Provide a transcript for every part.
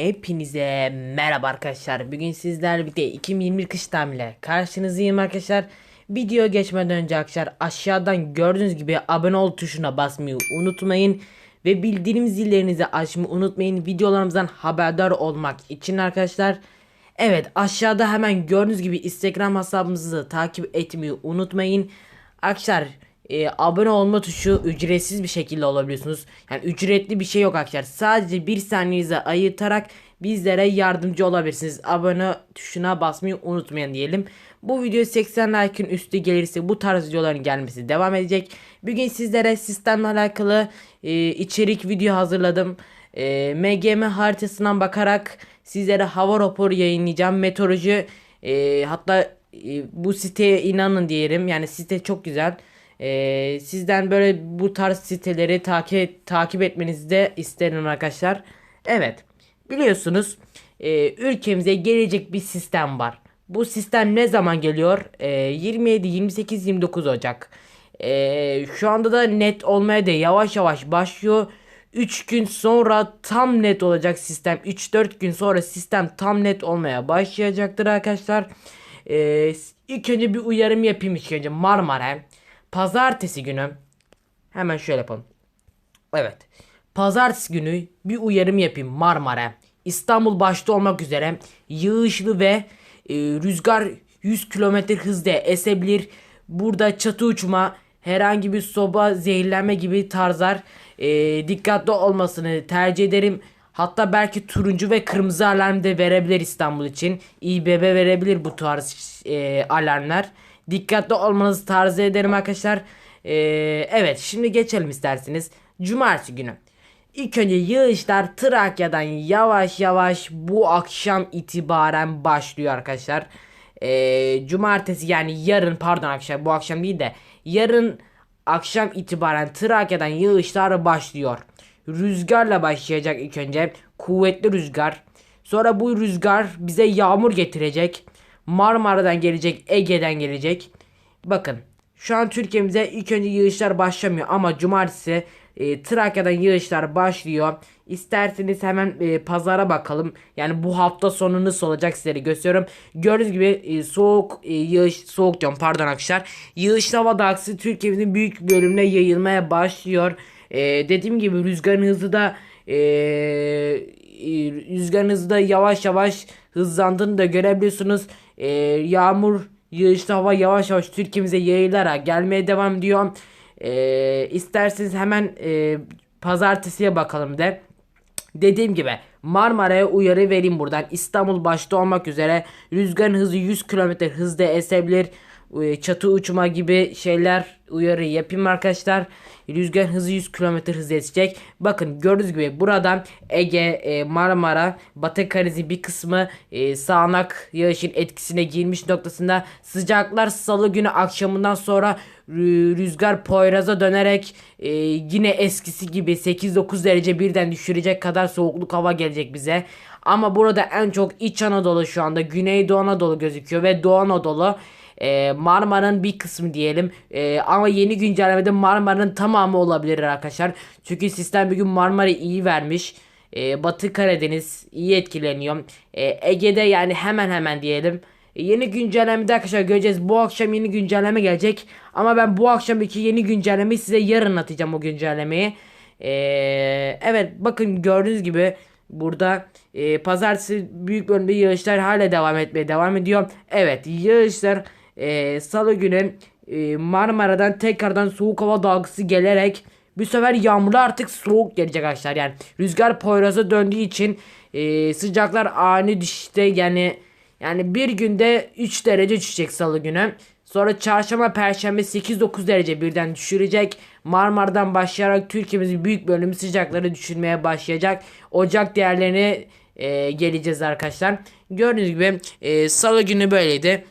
Hepinize merhaba arkadaşlar. Bugün sizlerle birlikte 2021 kış tahminiyle karşınızdayım arkadaşlar. Video geçmeden önce arkadaşlar aşağıdan gördüğünüz gibi abone ol tuşuna basmayı unutmayın. Ve bildirim zillerinizi açmayı unutmayın. Videolarımızdan haberdar olmak için arkadaşlar. Evet aşağıda hemen gördüğünüz gibi Instagram hesabımızı takip etmeyi unutmayın. Arkadaşlar e, abone olma tuşu ücretsiz bir şekilde olabiliyorsunuz. Yani ücretli bir şey yok arkadaşlar. Sadece bir saniyenizi ayırtarak bizlere yardımcı olabilirsiniz. Abone tuşuna basmayı unutmayın diyelim. Bu video 80 like'ın üstü gelirse bu tarz videoların gelmesi devam edecek. Bugün sizlere sistemle alakalı e, içerik video hazırladım. E, MGM haritasından bakarak sizlere hava raporu yayınlayacağım. Meteoroloji e, hatta e, bu siteye inanın diyelim. Yani site çok güzel. Ee, sizden böyle bu tarz siteleri takip takip etmenizi de isterim arkadaşlar. Evet. Biliyorsunuz e, ülkemize gelecek bir sistem var. Bu sistem ne zaman geliyor? E, 27, 28, 29 Ocak. E, şu anda da net olmaya da yavaş yavaş başlıyor. 3 gün sonra tam net olacak sistem. 3-4 gün sonra sistem tam net olmaya başlayacaktır arkadaşlar. E, ilk önce bir uyarım yapayım ilk önce Marmara. Pazartesi günü hemen şöyle yapalım. Evet. Pazartesi günü bir uyarım yapayım Marmara. İstanbul başta olmak üzere yağışlı ve e, rüzgar 100 km hızda esebilir. Burada çatı uçma, herhangi bir soba zehirlenme gibi tarzlar e, dikkatli olmasını tercih ederim. Hatta belki turuncu ve kırmızı alarm da verebilir İstanbul için. İBB verebilir bu tarz e, alarmlar. Dikkatli olmanızı tarzı ederim arkadaşlar. Ee, evet şimdi geçelim isterseniz. Cumartesi günü. İlk önce yağışlar Trakya'dan yavaş yavaş bu akşam itibaren başlıyor arkadaşlar. Ee, cumartesi yani yarın pardon akşam bu akşam değil de yarın akşam itibaren Trakya'dan yağışlar başlıyor. Rüzgarla başlayacak ilk önce. Kuvvetli rüzgar. Sonra bu rüzgar bize yağmur getirecek. Marmara'dan gelecek, Ege'den gelecek. Bakın şu an Türkiye'mize ilk önce yağışlar başlamıyor ama cumartesi e, Trakya'dan yağışlar başlıyor. İsterseniz hemen e, pazara bakalım. Yani bu hafta sonu nasıl olacak sizlere gösteriyorum. Gördüğünüz gibi e, soğuk e, yağış soğuk diyorum pardon arkadaşlar. Yağışlı hava dağısı Türkiye'mizin büyük bölümüne yayılmaya başlıyor. E, dediğim gibi rüzgarın hızı da e, rüzgarın hızı da yavaş yavaş hızlandığını da görebiliyorsunuz. E, yağmur yağışlı hava yavaş yavaş Türkiye'mize yayılarak gelmeye devam ediyor. E, isterseniz hemen e, pazartesiye bakalım de. Dediğim gibi Marmara'ya uyarı vereyim buradan. İstanbul başta olmak üzere rüzgarın hızı 100 km hızda esebilir. Çatı uçma gibi şeyler uyarı yapayım arkadaşlar. Rüzgar hızı 100 km hızla esecek. Bakın gördüğünüz gibi buradan Ege, Marmara, Batı Karadeniz bir kısmı e, sağanak yağışın etkisine girmiş noktasında sıcaklar salı günü akşamından sonra rüzgar Poyraz'a dönerek e, yine eskisi gibi 8-9 derece birden düşürecek kadar soğukluk hava gelecek bize. Ama burada en çok İç Anadolu şu anda Güneydoğu Anadolu gözüküyor ve Doğu Anadolu e, Marmara'nın bir kısmı diyelim. E, ama yeni güncellemede Marmara'nın tamamı olabilir arkadaşlar. Çünkü sistem bir gün Marmara iyi vermiş. E, Batı Karadeniz iyi etkileniyor. E, Ege'de yani hemen hemen diyelim. E, yeni güncellemede arkadaşlar göreceğiz. Bu akşam yeni güncelleme gelecek. Ama ben bu akşam iki yeni güncellemeyi size yarın atacağım o güncellemeyi. E, evet bakın gördüğünüz gibi Burada e, pazartesi büyük bölümde yağışlar hala devam etmeye devam ediyor. Evet yağışlar e, salı günü e, Marmara'dan tekrardan soğuk hava dalgası gelerek bu sefer yağmurlu artık soğuk gelecek arkadaşlar. Yani rüzgar Poyraz'a döndüğü için e, sıcaklar ani düşüşte yani yani bir günde 3 derece düşecek salı günü. Sonra çarşamba perşembe 8-9 derece birden düşürecek. Marmara'dan başlayarak Türkiye'mizin büyük bölümü sıcakları düşürmeye başlayacak. Ocak değerlerine e, geleceğiz arkadaşlar. Gördüğünüz gibi e, salı günü böyleydi.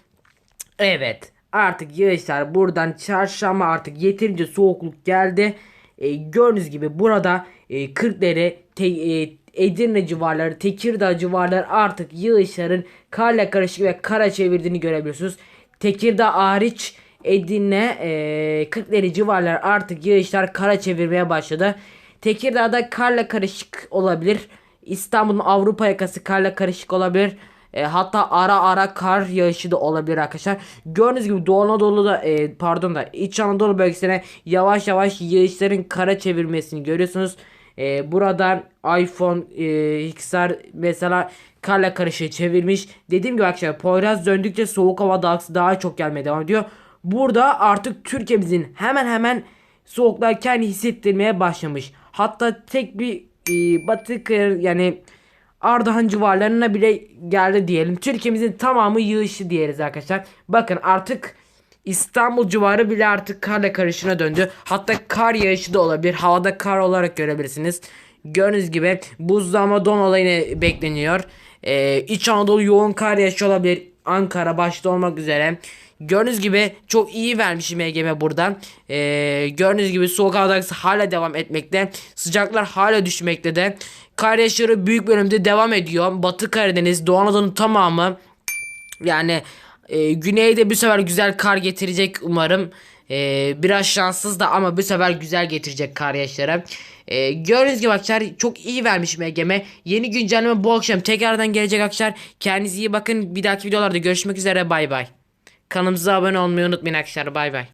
Evet artık yağışlar buradan çarşamba artık yeterince soğukluk geldi. E, gördüğünüz gibi burada e, Kırklareli, te, e, Edirne civarları, Tekirdağ civarları artık yağışların karla karışık ve kara çevirdiğini görebiliyorsunuz. Tekirdağ hariç Edirne, e, Kırklareli civarları artık yağışlar kara çevirmeye başladı. Tekirdağ'da karla karışık olabilir. İstanbul'un Avrupa yakası karla karışık olabilir. E, hatta ara ara kar yağışı da olabilir arkadaşlar. Gördüğünüz gibi Doğu Anadolu'da e, pardon da İç Anadolu bölgesine yavaş yavaş yağışların kara çevirmesini görüyorsunuz. E, burada iPhone e, mesela karla karışığı çevirmiş. Dediğim gibi arkadaşlar Poyraz döndükçe soğuk hava dalgası daha çok gelmeye devam ediyor. Burada artık Türkiye'mizin hemen hemen soğuklar kendi hissettirmeye başlamış. Hatta tek bir e, batı kıyı yani Ardahan civarlarına bile geldi diyelim. Türkiye'mizin tamamı yığışı diyoruz arkadaşlar. Bakın artık İstanbul civarı bile artık karla karışına döndü. Hatta kar yağışı da olabilir. Havada kar olarak görebilirsiniz. Gördüğünüz gibi buzlama don olayını bekleniyor. Ee, İç Anadolu yoğun kar yağışı olabilir. Ankara başta olmak üzere. Gördüğünüz gibi çok iyi vermişim EGM buradan. Ee, gördüğünüz gibi soğuk hava hala devam etmekte. Sıcaklar hala düşmekte de. Kar yağışları büyük bölümde devam ediyor. Batı Karadeniz, Doğu Anadolu'nun tamamı yani e, güneyde bu sefer güzel kar getirecek umarım. E, biraz şanssız da ama bu sefer güzel getirecek kar yağışları. E, gördüğünüz gibi arkadaşlar çok iyi vermiş MGM. Yeni güncelleme bu akşam tekrardan gelecek arkadaşlar. Kendinize iyi bakın. Bir dahaki videolarda görüşmek üzere bay bay. Kanalımıza abone olmayı unutmayın arkadaşlar bay bay.